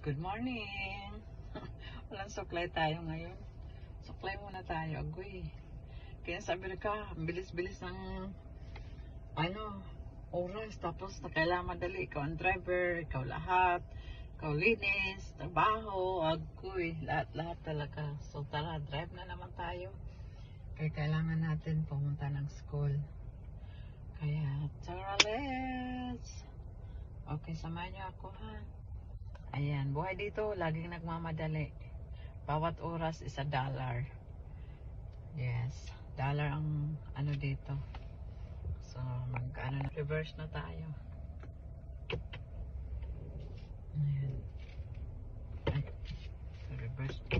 good morning. Walang suklay tayo ngayon. Suklay muna tayo, agoy. Kaya sabi ka, ang bilis-bilis ng ano, oras. Tapos na kailangan madali. Ikaw ang driver, ikaw lahat. Ikaw linis, trabaho, agoy. Lahat-lahat talaga. So tara, drive na naman tayo. Kaya kailangan natin pumunta ng school. Kaya, tara, let's. Okay, samahan niyo ako ha. Ayan, buhay dito, laging nagmamadali. Bawat oras, isa dollar. Yes, dollar ang ano dito. So, magkano na, reverse na tayo. Ayan. Ay, reverse.